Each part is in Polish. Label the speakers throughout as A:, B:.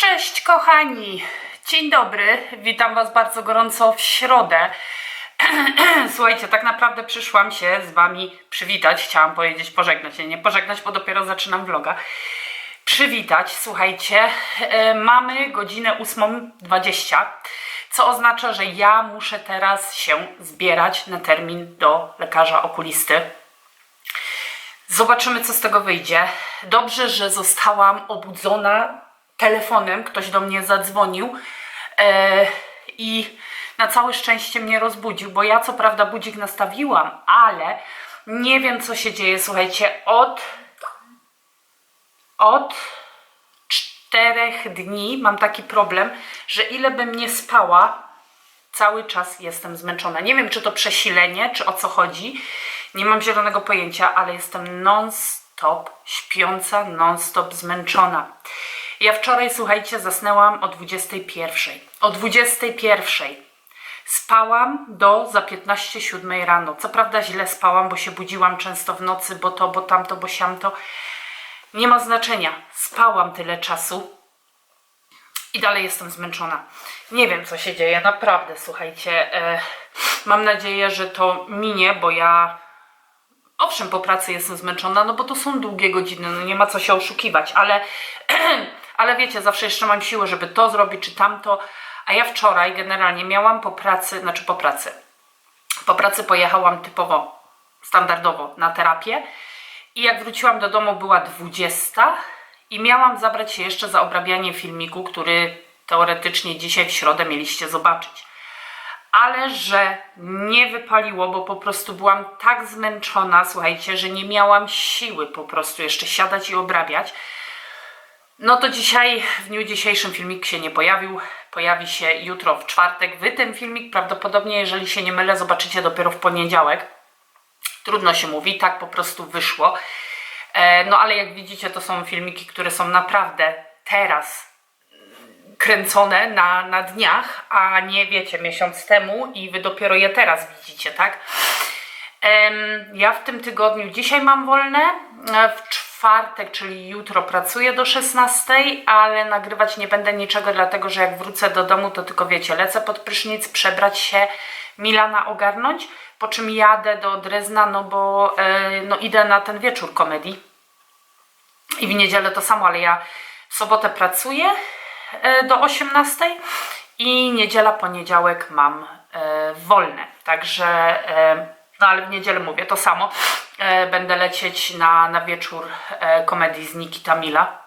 A: Cześć kochani, dzień dobry, witam Was bardzo gorąco w środę. Słuchajcie, tak naprawdę przyszłam się z Wami przywitać, chciałam powiedzieć pożegnać się, nie pożegnać, bo dopiero zaczynam vloga. Przywitać, słuchajcie, e, mamy godzinę 8.20, co oznacza, że ja muszę teraz się zbierać na termin do lekarza okulisty. Zobaczymy, co z tego wyjdzie. Dobrze, że zostałam obudzona telefonem. Ktoś do mnie zadzwonił e, i na całe szczęście mnie rozbudził, bo ja co prawda budzik nastawiłam, ale nie wiem, co się dzieje. Słuchajcie, od od czterech dni mam taki problem, że ile bym nie spała, cały czas jestem zmęczona. Nie wiem, czy to przesilenie, czy o co chodzi. Nie mam zielonego pojęcia, ale jestem non-stop śpiąca, non-stop zmęczona. Ja wczoraj, słuchajcie, zasnęłam o 21. O 21. Spałam do za 15.07 rano. Co prawda źle spałam, bo się budziłam często w nocy, bo to, bo tamto, bo siamto. Nie ma znaczenia. Spałam tyle czasu i dalej jestem zmęczona. Nie wiem, co się dzieje, naprawdę, słuchajcie. E, mam nadzieję, że to minie, bo ja. Owszem, po pracy jestem zmęczona, no bo to są długie godziny, no nie ma co się oszukiwać, ale, ale wiecie, zawsze jeszcze mam siłę, żeby to zrobić czy tamto. A ja wczoraj generalnie miałam po pracy, znaczy po pracy. Po pracy pojechałam typowo, standardowo na terapię. I jak wróciłam do domu, była 20 i miałam zabrać się jeszcze za obrabianie filmiku, który teoretycznie dzisiaj w środę mieliście zobaczyć. Ale że nie wypaliło, bo po prostu byłam tak zmęczona, słuchajcie, że nie miałam siły po prostu jeszcze siadać i obrabiać. No to dzisiaj, w dniu dzisiejszym filmik się nie pojawił. Pojawi się jutro w czwartek. Wy ten filmik prawdopodobnie, jeżeli się nie mylę, zobaczycie dopiero w poniedziałek. Trudno się mówi, tak po prostu wyszło. E, no ale jak widzicie, to są filmiki, które są naprawdę teraz kręcone na, na dniach, a nie wiecie, miesiąc temu i wy dopiero je teraz widzicie, tak? Ja w tym tygodniu dzisiaj mam wolne, e, w czwartek, czyli jutro pracuję do 16, ale nagrywać nie będę niczego, dlatego że jak wrócę do domu, to tylko wiecie, lecę pod prysznic, przebrać się, Milana ogarnąć, po czym jadę do Drezna, no bo e, no idę na ten wieczór komedii. I w niedzielę to samo, ale ja w sobotę pracuję e, do 18 i niedziela, poniedziałek mam e, wolne. Także, e, no ale w niedzielę mówię to samo. E, będę lecieć na, na wieczór e, komedii z Nikita Mila.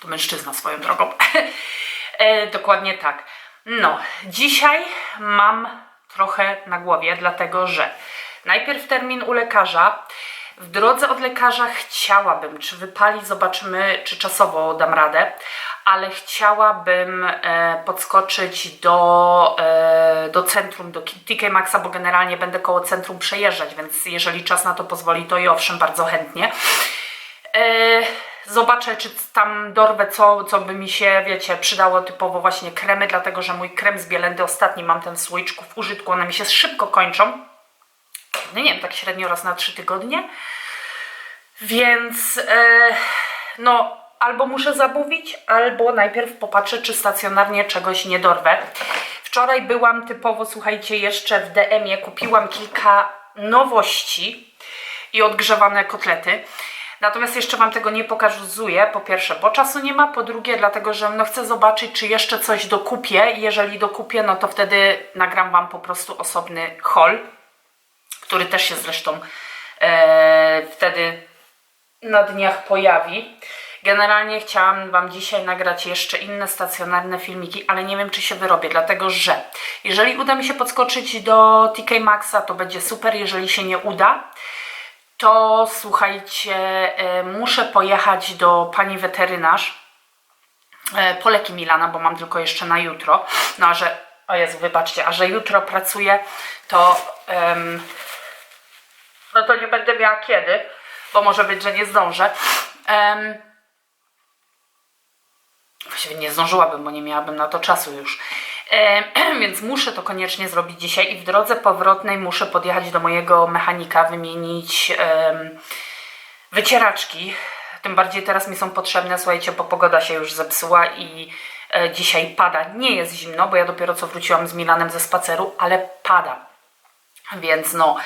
A: To mężczyzna swoją drogą. e, dokładnie tak. No, dzisiaj mam trochę na głowie, dlatego że najpierw termin u lekarza. W drodze od lekarza chciałabym, czy wypali, zobaczymy, czy czasowo dam radę, ale chciałabym e, podskoczyć do, e, do centrum, do TK Maxa, bo generalnie będę koło centrum przejeżdżać, więc jeżeli czas na to pozwoli, to i owszem, bardzo chętnie. E, zobaczę, czy tam dorwę, co, co by mi się, wiecie, przydało typowo właśnie kremy, dlatego że mój krem z Bielendy ostatni mam ten w słoiczku w użytku, one mi się szybko kończą. No nie wiem, tak średnio raz na trzy tygodnie. Więc e, no, albo muszę zamówić, albo najpierw popatrzę, czy stacjonarnie czegoś nie dorwę. Wczoraj byłam typowo, słuchajcie, jeszcze w DM-ie, kupiłam kilka nowości i odgrzewane kotlety. Natomiast jeszcze Wam tego nie pokazuję, po pierwsze, bo czasu nie ma, po drugie, dlatego, że no chcę zobaczyć, czy jeszcze coś dokupię. Jeżeli dokupię, no to wtedy nagram Wam po prostu osobny haul, który też się zresztą e, wtedy na dniach pojawi. Generalnie chciałam Wam dzisiaj nagrać jeszcze inne stacjonarne filmiki, ale nie wiem, czy się wyrobię, dlatego że jeżeli uda mi się podskoczyć do TK Maxa, to będzie super, jeżeli się nie uda, to słuchajcie, e, muszę pojechać do pani weterynarz e, po leki Milana, bo mam tylko jeszcze na jutro. No a że, o Jezu, wybaczcie, a że jutro pracuję, to em, no to nie będę miała kiedy, bo może być, że nie zdążę. Em, właściwie nie zdążyłabym, bo nie miałabym na to czasu już. E, więc muszę to koniecznie zrobić dzisiaj i w drodze powrotnej muszę podjechać do mojego mechanika, wymienić wycieraczki. Tym bardziej teraz mi są potrzebne, słuchajcie, bo pogoda się już zepsuła i e, dzisiaj pada. Nie jest zimno, bo ja dopiero co wróciłam z Milanem ze spaceru, ale pada. Więc no,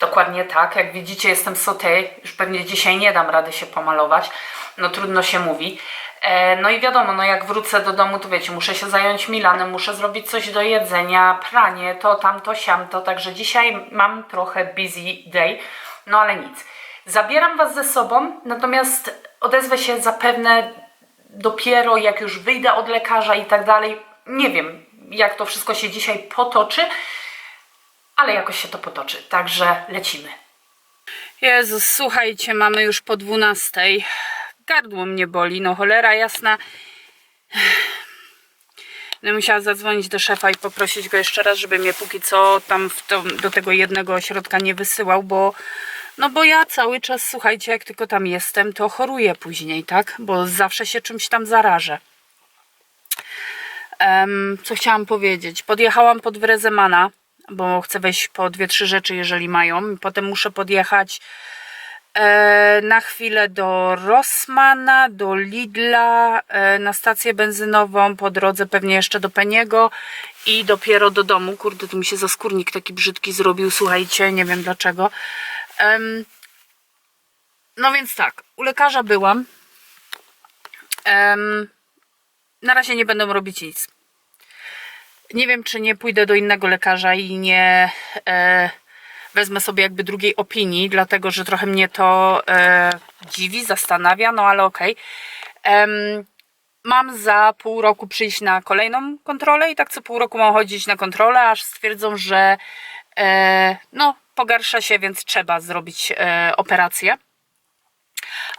A: dokładnie tak. Jak widzicie, jestem sotej. Już pewnie dzisiaj nie dam rady się pomalować. No trudno się mówi. E, no i wiadomo, no jak wrócę do domu, to wiecie, muszę się zająć Milanem, muszę zrobić coś do jedzenia, pranie, to, tamto, siamto. Także dzisiaj mam trochę busy day. No ale nic. Zabieram Was ze sobą, natomiast odezwę się zapewne dopiero jak już wyjdę od lekarza i tak dalej. Nie wiem, jak to wszystko się dzisiaj potoczy, ale jakoś się to potoczy. Także lecimy. Jezus, słuchajcie, mamy już po 12. Gardło mnie boli, no cholera jasna. Będę musiała zadzwonić do szefa i poprosić go jeszcze raz, żeby mnie póki co tam to, do tego jednego ośrodka nie wysyłał, bo no bo ja cały czas, słuchajcie, jak tylko tam jestem, to choruję później, tak? Bo zawsze się czymś tam zarażę. Em, co chciałam powiedzieć? Podjechałam pod Wrezemana, bo chcę wejść po dwie, trzy rzeczy, jeżeli mają. Potem muszę podjechać na chwilę do Rossmana, do Lidla, e, na stację benzynową, po drodze pewnie jeszcze do Peniego i dopiero do domu. Kurde, tu mi się zaskórnik taki brzydki zrobił, słuchajcie, nie wiem dlaczego. No więc tak, u lekarza byłam. Na razie nie będę robić nic. Nie wiem, czy nie pójdę do innego lekarza i nie e, wezmę sobie jakby drugiej opinii, dlatego że trochę mnie to e, dziwi, zastanawia, no ale okej. Em, Mam za pół roku przyjść na kolejną kontrolę i tak co pół roku mam chodzić na kontrolę, aż stwierdzą, że e, no, pogarsza się, więc trzeba zrobić e, operację.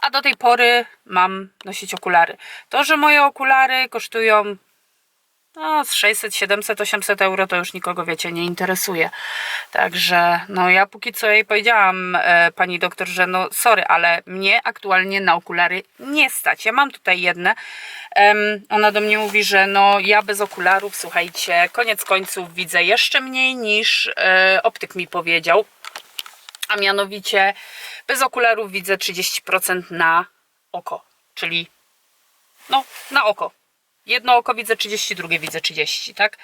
A: A do tej pory mam nosić okulary. To, że moje okulary kosztują no, z 600, 700, 800 euro, to już nikogo, wiecie, nie interesuje. Także, no ja póki co jej powiedziałam, e, pani doktor, że no sorry, ale mnie aktualnie na okulary nie stać. Ja mam tutaj jedne. Ona do mnie mówi, że no ja bez okularów, słuchajcie, koniec końców widzę jeszcze mniej niż e, optyk mi powiedział. A mianowicie bez okularów widzę 30% na oko, czyli no na oko. Jedno oko widzę 30, drugie widzę 30, tak?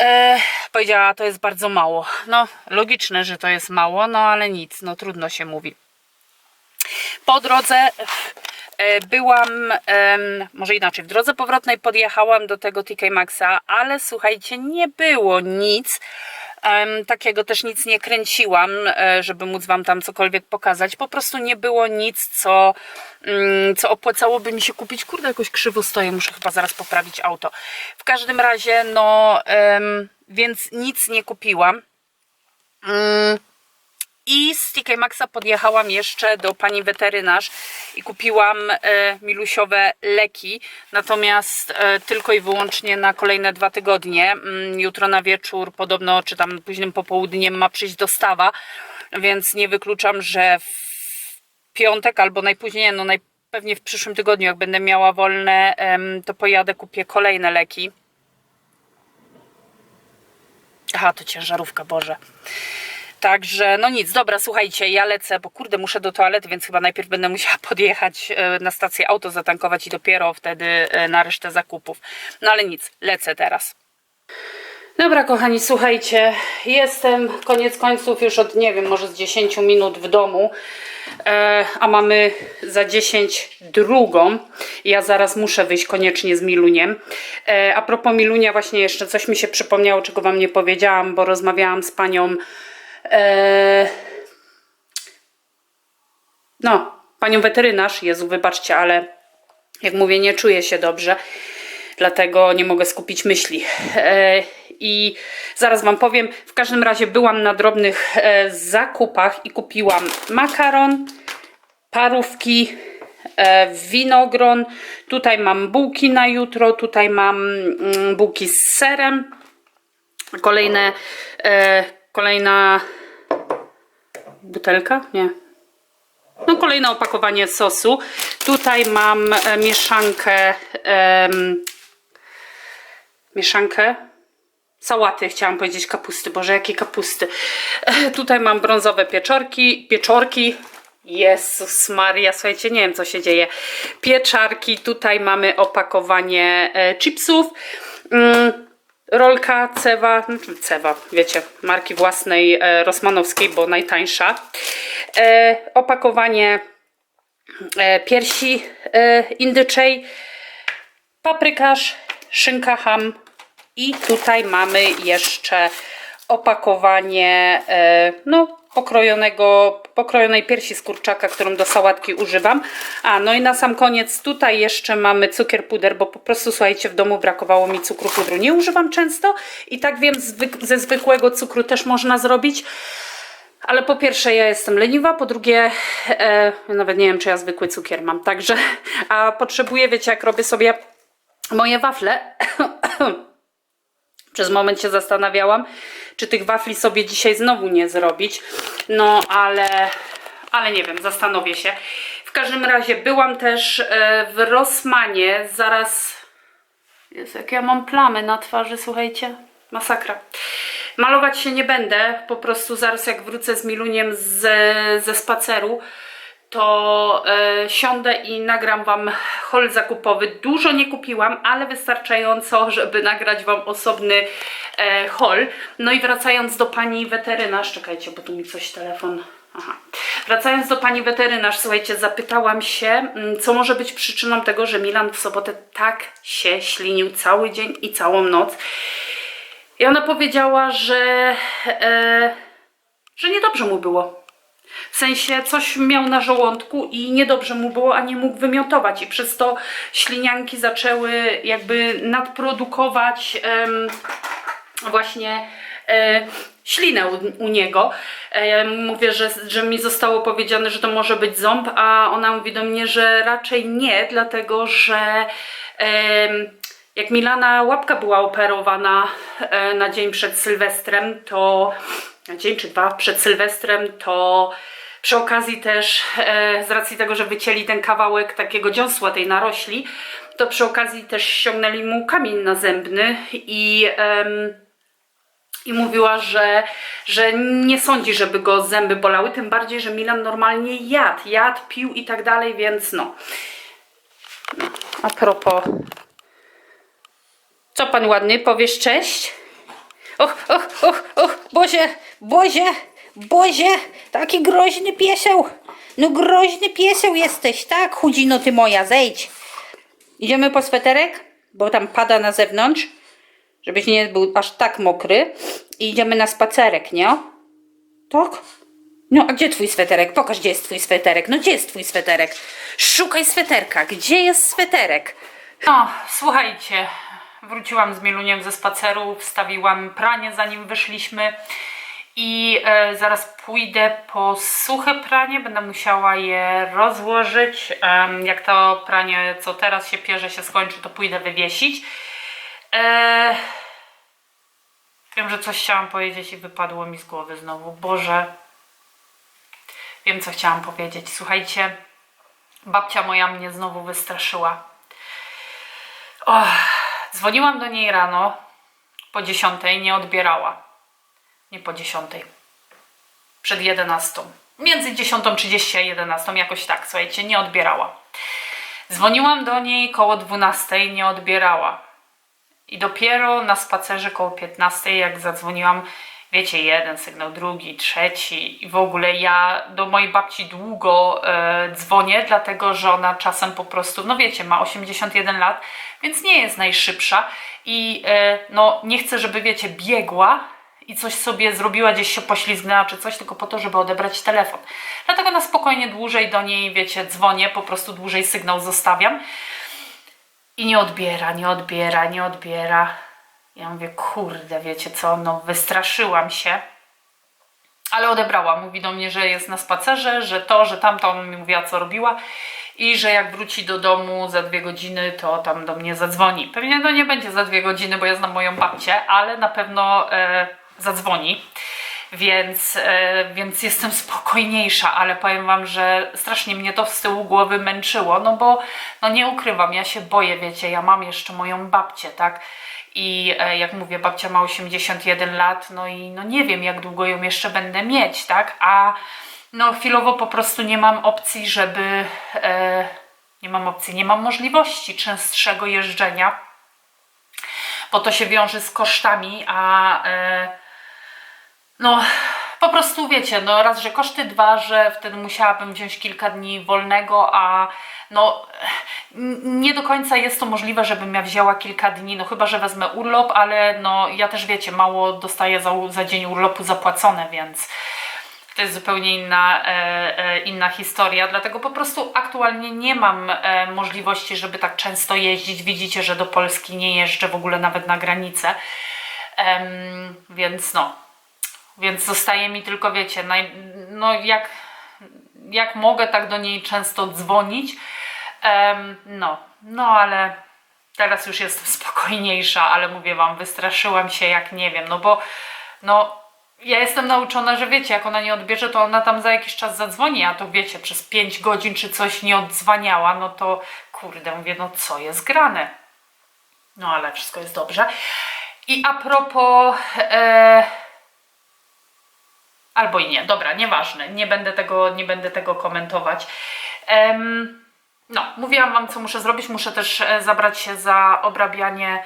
A: E, powiedziała, to jest bardzo mało. No, logiczne, że to jest mało, no ale nic, no trudno się mówi. Po drodze e, byłam, może inaczej, w drodze powrotnej podjechałam do tego TK Maxa, ale słuchajcie, nie było nic takiego, też nic nie kręciłam, e, żeby móc Wam tam cokolwiek pokazać. Po prostu nie było nic, co, mm, co opłacałoby mi się kupić. Kurde, jakoś krzywo stoję, muszę chyba zaraz poprawić auto. W każdym razie, no, więc nic nie kupiłam. I z TK Maxa podjechałam jeszcze do pani weterynarz i kupiłam e, milusiowe leki, natomiast e, tylko i wyłącznie na kolejne dwa tygodnie. Mm, jutro na wieczór, podobno, czy tam późnym popołudniem ma przyjść dostawa, więc nie wykluczam, że w piątek albo najpóźniej, no najpewniej w przyszłym tygodniu, jak będę miała wolne, to pojadę, kupię kolejne leki. Aha, to ciężarówka, Boże. Także, no nic, dobra, słuchajcie, ja lecę, bo kurde, muszę do toalety, więc chyba najpierw będę musiała podjechać e, na stację auto, zatankować i dopiero wtedy e, na resztę zakupów. No ale nic, lecę teraz. Dobra, kochani, słuchajcie, jestem koniec końców już od, nie wiem, może z 10 minut w domu, e, a mamy za 10 drugą. Ja zaraz muszę wyjść koniecznie z Miluniem. E, a propos Milunia, właśnie jeszcze coś mi się przypomniało, czego Wam nie powiedziałam, bo rozmawiałam z panią no, panią weterynarz, Jezu, wybaczcie, ale jak mówię, nie czuję się dobrze, dlatego nie mogę skupić myśli. E, I zaraz Wam powiem, w każdym razie byłam na drobnych e, zakupach i kupiłam makaron, parówki, e, winogron. Tutaj mam bułki na jutro, tutaj mam mm, bułki z serem. Kolejne, e, kolejna butelka? Nie. No kolejne opakowanie sosu. Tutaj mam e, mieszankę mieszankę sałaty, chciałam powiedzieć kapusty. Boże, jakie kapusty. E, tutaj mam brązowe pieczorki, pieczorki. Jezus Maria, słuchajcie, nie wiem co się dzieje. Pieczarki, tutaj mamy opakowanie e, chipsów. Mm, rolka Cewa, znaczy Cewa, wiecie, marki własnej e, Rosmanowskiej, bo najtańsza. E, opakowanie e, piersi e, indyczej, paprykarz, szynka ham i tutaj mamy jeszcze opakowanie e, no, pokrojonego, pokrojonej piersi z kurczaka, którą do sałatki używam. A no i na sam koniec tutaj jeszcze mamy cukier puder, bo po prostu słuchajcie, w domu brakowało mi cukru pudru. Nie używam często i tak wiem, ze zwykłego cukru też można zrobić. Ale po pierwsze ja jestem leniwa, po drugie e, nawet nie wiem czy ja zwykły cukier mam, także a potrzebuję, wiecie jak robię sobie moje wafle przez moment się zastanawiałam, czy tych wafli sobie dzisiaj znowu nie zrobić. No, ale, ale nie wiem, zastanowię się. W każdym razie byłam też e, w Rossmanie, zaraz... Jest, jak ja mam plamy na twarzy, słuchajcie. Masakra. Malować się nie będę, po prostu zaraz jak wrócę z Miluniem ze, ze spaceru, to e, siądę i nagram Wam haul zakupowy. Dużo nie kupiłam, ale wystarczająco, żeby nagrać Wam osobny e, haul. No i wracając do Pani weterynarz, czekajcie, bo tu mi coś telefon... Aha. Wracając do Pani weterynarz, słuchajcie, zapytałam się, mm, co może być przyczyną tego, że Milan w sobotę tak się ślinił cały dzień i całą noc. I ona powiedziała, że, e, że niedobrze mu było. W sensie coś miał na żołądku i niedobrze mu było, a nie mógł wymiotować. I przez to ślinianki zaczęły jakby nadprodukować właśnie e, ślinę u, u niego. E, mówię, że, że mi zostało powiedziane, że to może być ząb, a ona mówi do mnie, że raczej nie, dlatego że jak Milana łapka była operowana e, na dzień przed Sylwestrem, to na dzień czy dwa przed Sylwestrem, to przy okazji też e, z racji tego, że wycięli ten kawałek takiego dziąsła tej narośli, to przy okazji też ściągnęli mu kamień nazębny i i mówiła, że, że nie sądzi, żeby go zęby bolały, tym bardziej, że Milan normalnie jadł, jadł, pił i tak dalej, więc no. A propos, co pan ładny, powiesz cześć? Och, och, och, och, Boże, Boże, Boże, taki groźny pieseł. No groźny pieseł jesteś, tak? Chudzino ty moja, zejdź. Idziemy po sweterek, bo tam pada na zewnątrz, żebyś nie był aż tak mokry. I idziemy na spacerek, nie? Tak? No, a gdzie twój sweterek? Pokaż, gdzie jest twój sweterek. No, gdzie jest twój sweterek? Szukaj sweterka. Gdzie jest sweterek? No, słuchajcie, wróciłam z Mieluniem ze spaceru, wstawiłam pranie zanim wyszliśmy i e, zaraz pójdę po suche pranie, będę musiała je rozłożyć. Jak to pranie, co teraz się pierze, się skończy, to pójdę wywiesić. E, wiem, że coś chciałam powiedzieć i wypadło mi z głowy znowu. Boże, wiem, co chciałam powiedzieć. Słuchajcie, babcia moja mnie znowu wystraszyła. Och, dzwoniłam do niej rano po 10, nie odbierała. Nie po 10. Przed 11. Między 10.30 a 11, jakoś tak, słuchajcie, nie odbierała. Dzwoniłam do niej koło 12, nie odbierała. I dopiero na spacerze koło 15, jak zadzwoniłam, wiecie, jeden sygnał, drugi, trzeci i w ogóle ja do mojej babci długo e, dzwonię, dlatego że ona czasem po prostu, no wiecie, ma 81 lat, więc nie jest najszybsza i e, no nie chcę, żeby wiecie, biegła i coś sobie zrobiła, gdzieś się poślizgnęła czy coś, tylko po to, żeby odebrać telefon. Dlatego na spokojnie dłużej do niej, wiecie, dzwonię, po prostu dłużej sygnał zostawiam. I nie odbiera, nie odbiera, nie odbiera. Ja mówię, kurde, wiecie co, no wystraszyłam się. Ale odebrała. Mówi do mnie, że jest na spacerze, że to, że tamto, ona mi mówiła, co robiła. I że jak wróci do domu za dwie godziny, to tam do mnie zadzwoni. Pewnie to nie będzie za dwie godziny, bo ja znam moją babcię, ale na pewno e, zadzwoni. Więc, e, więc jestem spokojniejsza, ale powiem Wam, że strasznie mnie to z tyłu głowy męczyło, no bo no nie ukrywam, ja się boję, wiecie, ja mam jeszcze moją babcię, tak? I e, jak mówię, babcia ma 81 lat, no i no nie wiem, jak długo ją jeszcze będę mieć, tak? A no chwilowo po prostu nie mam opcji, żeby e, nie mam opcji, nie mam możliwości częstszego jeżdżenia, bo to się wiąże z kosztami, a e, no po prostu wiecie, no raz, że koszty, dwa, że wtedy musiałabym wziąć kilka dni wolnego, a no nie do końca jest to możliwe, żebym ja wzięła kilka dni, no chyba, że wezmę urlop, ale no ja też wiecie, mało dostaję za, za dzień urlopu zapłacone, więc to jest zupełnie inna, e, e, inna historia, dlatego po prostu aktualnie nie mam e, możliwości, żeby tak często jeździć. Widzicie, że do Polski nie jeżdżę w ogóle nawet na granicę, więc no, więc zostaje mi tylko, wiecie, naj, no jak, jak mogę, tak do niej często dzwonić. Em, no, no ale teraz już jestem spokojniejsza, ale mówię wam, wystraszyłam się jak nie wiem, no bo no ja jestem nauczona, że wiecie, jak ona nie odbierze, to ona tam za jakiś czas zadzwoni, a to wiecie, przez 5 godzin czy coś nie odzwaniała, no to kurde, mówię, no co jest grane? No ale wszystko jest dobrze. I a propos e, Albo i nie, dobra, nieważne, nie będę tego, nie będę tego komentować. Em, no, mówiłam Wam, co muszę zrobić. Muszę też e, zabrać się za obrabianie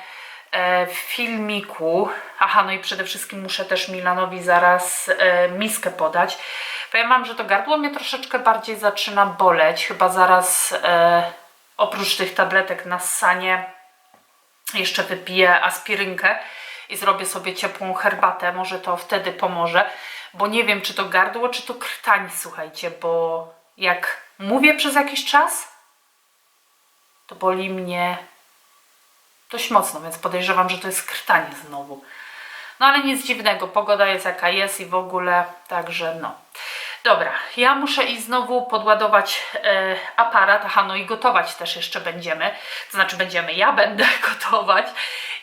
A: e, filmiku. Aha, no i przede wszystkim muszę też Milanowi zaraz e, miskę podać. Powiem Wam, że to gardło mnie troszeczkę bardziej zaczyna boleć. Chyba zaraz e, oprócz tych tabletek na ssanie jeszcze wypiję aspirynkę i zrobię sobie ciepłą herbatę, może to wtedy pomoże, bo nie wiem, czy to gardło, czy to krtań, słuchajcie, bo jak mówię przez jakiś czas, to boli mnie dość mocno, więc podejrzewam, że to jest krtanie znowu. No ale nic dziwnego, pogoda jest jaka jest i w ogóle, także no. Dobra, ja muszę iść znowu podładować e, aparat, aha, no i gotować też jeszcze będziemy, to znaczy będziemy, ja będę gotować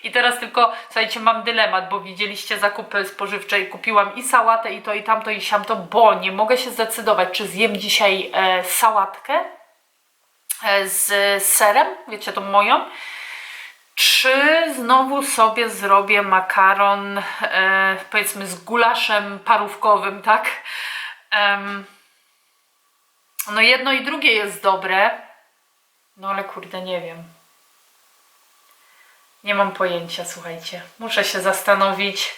A: i teraz tylko, słuchajcie, mam dylemat, bo widzieliście zakupy spożywcze i kupiłam i sałatę i to i tamto i siamto, bo nie mogę się zdecydować, czy zjem dzisiaj e, sałatkę e, z serem, wiecie, tą moją, czy znowu sobie zrobię makaron, e, powiedzmy, z gulaszem parówkowym, tak? Em, no jedno i drugie jest dobre, no ale kurde, nie wiem. Nie mam pojęcia, słuchajcie. Muszę się zastanowić.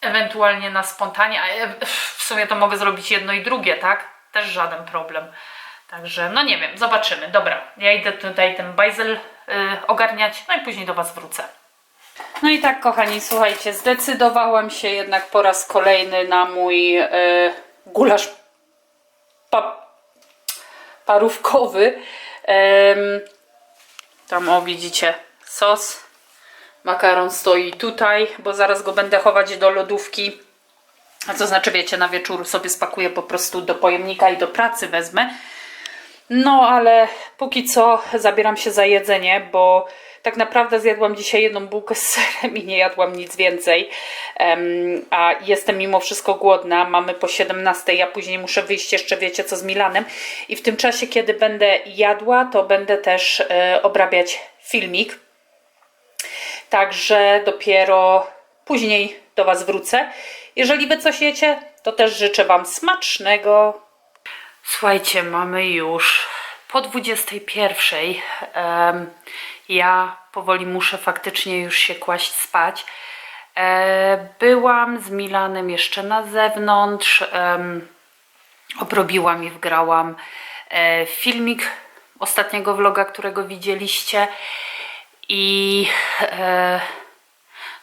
A: Ewentualnie na spontanie, a e, w sumie to mogę zrobić jedno i drugie, tak? Też żaden problem. Także, no nie wiem, zobaczymy. Dobra, ja idę tutaj ten bajzel y, ogarniać, no i później do Was wrócę. No i tak, kochani, słuchajcie, zdecydowałam się jednak po raz kolejny na mój y, gulasz pa, parówkowy. Tam, o, widzicie, sos. Makaron stoi tutaj, bo zaraz go będę chować do lodówki. A to znaczy, wiecie, na wieczór sobie spakuję po prostu do pojemnika i do pracy wezmę. No, ale póki co zabieram się za jedzenie, bo tak naprawdę zjadłam dzisiaj jedną bułkę z serem i nie jadłam nic więcej. Em, a jestem mimo wszystko głodna. Mamy po 17, ja później muszę wyjść jeszcze, wiecie co, z Milanem. I w tym czasie, kiedy będę jadła, to będę też e, obrabiać filmik. Także dopiero później do Was wrócę. Jeżeli Wy coś jecie, to też życzę Wam smacznego. Słuchajcie, mamy już po 21. Em, ja powoli muszę faktycznie już się kłaść spać. E, byłam z Milanem jeszcze na zewnątrz. Obrobiłam i wgrałam e, filmik ostatniego vloga, którego widzieliście. I e,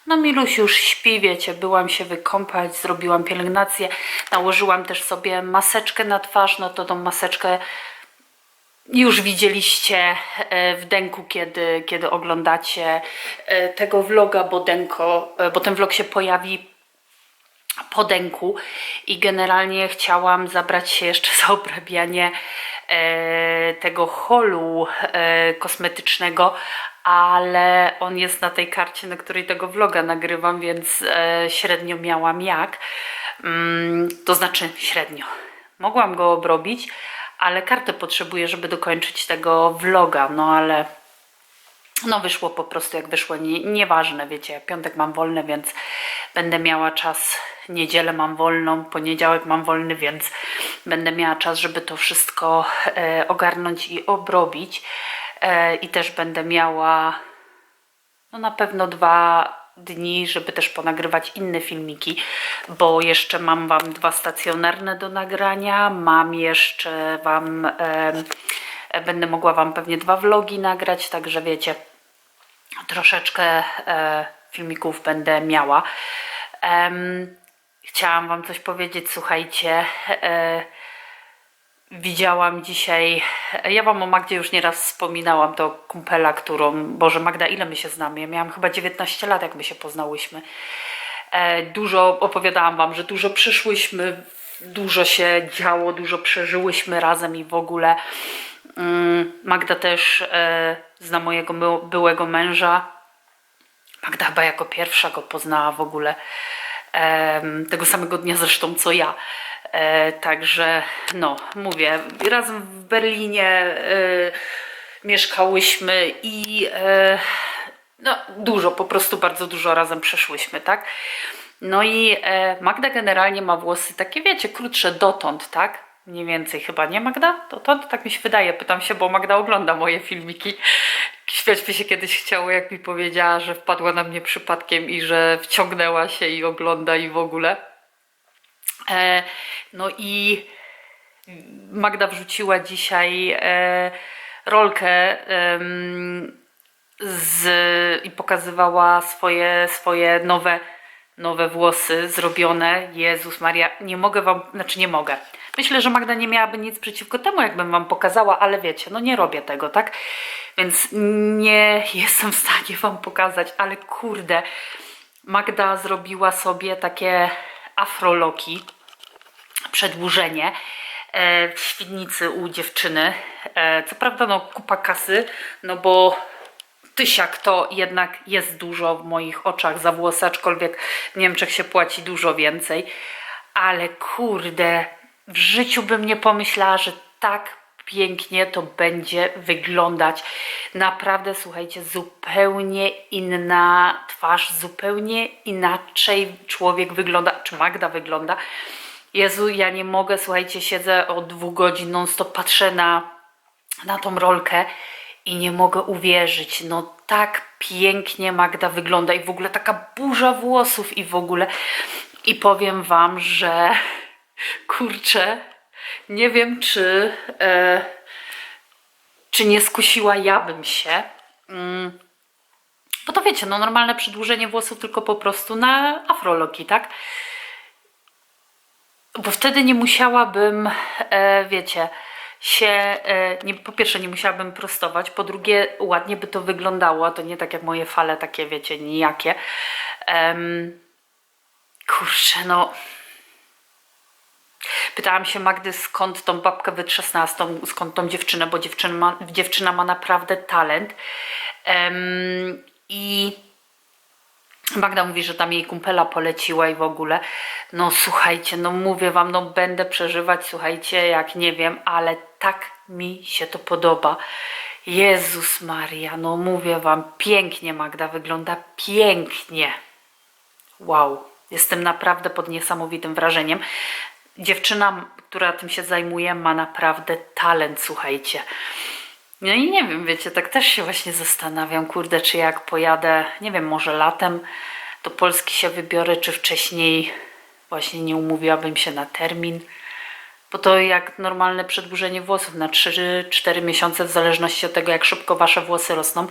A: no Miluś już śpi, wiecie, byłam się wykąpać, zrobiłam pielęgnację, nałożyłam też sobie maseczkę na twarz, no to tą maseczkę już widzieliście e, w Denku, kiedy, kiedy oglądacie e, tego vloga, bo, Denko, e, bo ten vlog się pojawi po Denku i generalnie chciałam zabrać się jeszcze za obrabianie tego holu kosmetycznego, ale on jest na tej karcie, na której tego vloga nagrywam, więc średnio miałam jak. Mm, to znaczy średnio. Mogłam go obrobić, ale kartę potrzebuję, żeby dokończyć tego vloga, no ale no wyszło po prostu jak wyszło, nie, nieważne, wiecie, piątek mam wolny, więc będę miała czas niedzielę mam wolną, poniedziałek mam wolny, więc będę miała czas, żeby to wszystko e, ogarnąć i obrobić. E, I też będę miała no na pewno dwa dni, żeby też ponagrywać inne filmiki, bo jeszcze mam Wam dwa stacjonarne do nagrania, mam jeszcze Wam, e, będę mogła Wam pewnie dwa vlogi nagrać, także wiecie, troszeczkę e, filmików będę miała. Em, chciałam Wam coś powiedzieć, słuchajcie, e, Widziałam dzisiaj, ja wam o Magdzie już nieraz wspominałam, to kumpela, którą, Boże Magda, ile my się znamy? Ja miałam chyba 19 lat, jak my się poznałyśmy. E, dużo opowiadałam wam, że dużo przyszłyśmy, dużo się działo, dużo przeżyłyśmy razem i w ogóle. Mm, Magda też e, zna mojego by- byłego męża. Magda chyba jako pierwsza go poznała w ogóle. Tego samego dnia zresztą co ja. E, także no, mówię, razem w Berlinie e, mieszkałyśmy i e, no, dużo, po prostu bardzo dużo razem przeszłyśmy, tak? No i Magda generalnie ma włosy takie, wiecie, krótsze dotąd, tak? Mniej więcej chyba, nie Magda? Dotąd? Tak mi się wydaje. Pytam się, bo Magda ogląda moje filmiki. Śmiać mi się kiedyś chciało, jak mi powiedziała, że wpadła na mnie przypadkiem i że wciągnęła się i ogląda i w ogóle. E, no i Magda wrzuciła dzisiaj e, rolkę z, i pokazywała swoje, swoje nowe, nowe włosy zrobione. Jezus Maria, nie mogę wam, znaczy nie mogę. Myślę, że Magda nie miałaby nic przeciwko temu, jakbym wam pokazała, ale wiecie, no nie robię tego, tak? Więc nie jestem w stanie wam pokazać, ale kurde, Magda zrobiła sobie takie afroloki, przedłużenie e, w Świdnicy u dziewczyny. E, co prawda no kupa kasy, no bo tysiak to jednak jest dużo w moich oczach za włosy, aczkolwiek w Niemczech się płaci dużo więcej. Ale kurde, w życiu bym nie pomyślała, że tak pięknie to będzie wyglądać. Naprawdę, słuchajcie, zupełnie inna twarz, zupełnie inaczej człowiek wygląda, czy Magda wygląda. Jezu, ja nie mogę, słuchajcie, siedzę od dwóch godzin non-stop, patrzę na, na tą rolkę i nie mogę uwierzyć. No tak pięknie Magda wygląda i w ogóle taka burza włosów i w ogóle. I powiem Wam, że kurczę, nie wiem czy, e, czy nie skusiła ja bym się. Mm, bo to wiecie, no normalne przedłużenie włosów tylko po prostu na afroloki, tak? bo wtedy nie musiałabym, e, wiecie, się, e, nie, po pierwsze nie musiałabym prostować, po drugie ładnie by to wyglądało, to nie tak jak moje fale takie, wiecie, nijakie. Um, kurczę, no... Pytałam się Magdy, skąd tą babkę wytrzasnastą, skąd tą dziewczynę, bo dziewczyna ma, dziewczyna ma naprawdę talent. Em, I Magda mówi, że tam jej kumpela poleciła i w ogóle. No słuchajcie, no mówię wam, no będę przeżywać, słuchajcie, jak nie wiem, ale tak mi się to podoba. Jezus Maria, no mówię wam, pięknie Magda wygląda, pięknie. Wow, jestem naprawdę pod niesamowitym wrażeniem. Dziewczyna, która tym się zajmuje, ma naprawdę talent, słuchajcie. No i nie wiem, wiecie, tak też się właśnie zastanawiam, kurde, czy jak pojadę, nie wiem, może latem do Polski się wybiorę, czy wcześniej właśnie nie umówiłabym się na termin. Bo to jak normalne przedłużenie włosów na 3-4 miesiące, w zależności od tego, jak szybko wasze włosy rosną.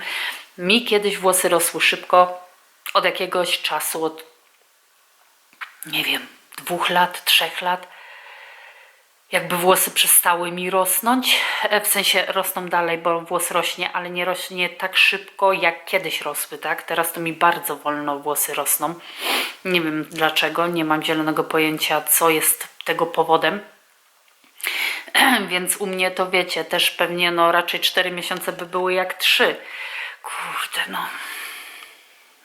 A: Mi kiedyś włosy rosły szybko, od jakiegoś czasu, od nie wiem, dwóch lat, trzech lat jakby włosy przestały mi rosnąć, e, w sensie rosną dalej, bo włos rośnie, ale nie rośnie tak szybko jak kiedyś rosły, tak? Teraz to mi bardzo wolno włosy rosną. Nie wiem dlaczego, nie mam zielonego pojęcia, co jest tego powodem. Więc u mnie to wiecie, też pewnie no raczej 4 miesiące by były jak 3. Kurde, no.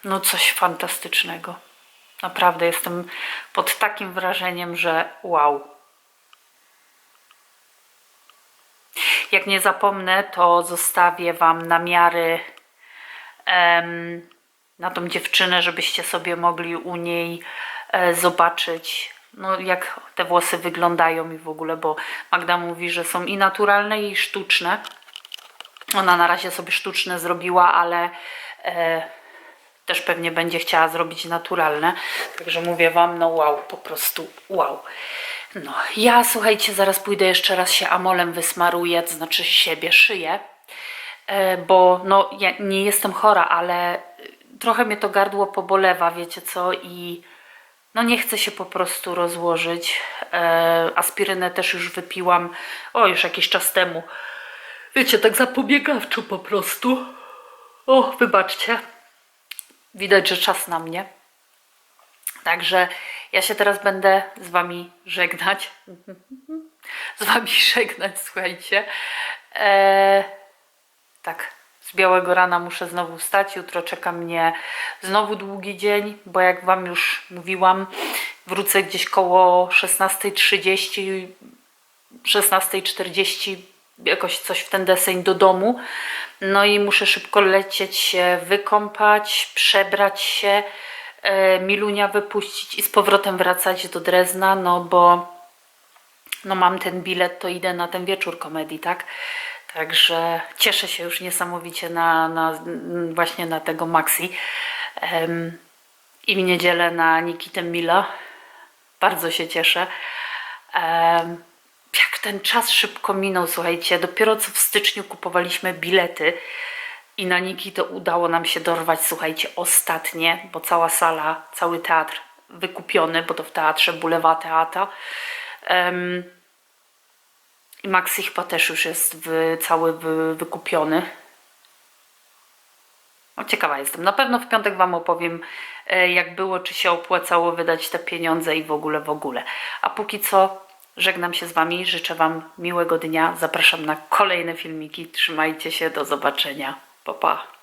A: No coś fantastycznego. Naprawdę jestem pod takim wrażeniem, że wow. Jak nie zapomnę, to zostawię Wam namiary em, na tą dziewczynę, żebyście sobie mogli u niej e, zobaczyć, no, jak te włosy wyglądają i w ogóle, bo Magda mówi, że są i naturalne, i sztuczne. Ona na razie sobie sztuczne zrobiła, ale e, też pewnie będzie chciała zrobić naturalne. Także mówię Wam, no wow, po prostu wow. No, ja słuchajcie, zaraz pójdę jeszcze raz się amolem wysmaruję, to znaczy siebie szyję, e, bo no ja nie jestem chora, ale y, trochę mnie to gardło pobolewa, wiecie co, i no nie chcę się po prostu rozłożyć. E, aspirynę też już wypiłam, o już jakiś czas temu. Wiecie, tak zapobiegawczo po prostu. O, wybaczcie. Widać, że czas na mnie. Także ja się teraz będę z Wami żegnać. Z Wami żegnać, słuchajcie. Eee, tak, z białego rana muszę znowu wstać. Jutro czeka mnie znowu długi dzień, bo jak Wam już mówiłam, wrócę gdzieś koło 16.30, 16.40, jakoś coś w ten deseń do domu. No i muszę szybko lecieć się, wykąpać, przebrać się, Milunia wypuścić i z powrotem wracać do Drezna, no bo no mam ten bilet, to idę na ten wieczór komedii, tak? Także cieszę się już niesamowicie na, na właśnie na tego Maxi. Em, I w niedzielę na Nikitę Mila. Bardzo się cieszę. Em, jak ten czas szybko minął, słuchajcie. Dopiero co w styczniu kupowaliśmy bilety i na Nikitę udało nam się dorwać, słuchajcie, ostatnie, bo cała sala, cały teatr wykupiony, bo to w teatrze Bulewa Teatra. Em, I Maxi chyba też już jest wy, cały wy, wykupiony. No, ciekawa jestem. Na pewno w piątek Wam opowiem, e, jak było, czy się opłacało wydać te pieniądze i w ogóle, w ogóle. A póki co żegnam się z Wami, życzę Wam miłego dnia. Zapraszam na kolejne filmiki. Trzymajcie się, do zobaczenia. Pa.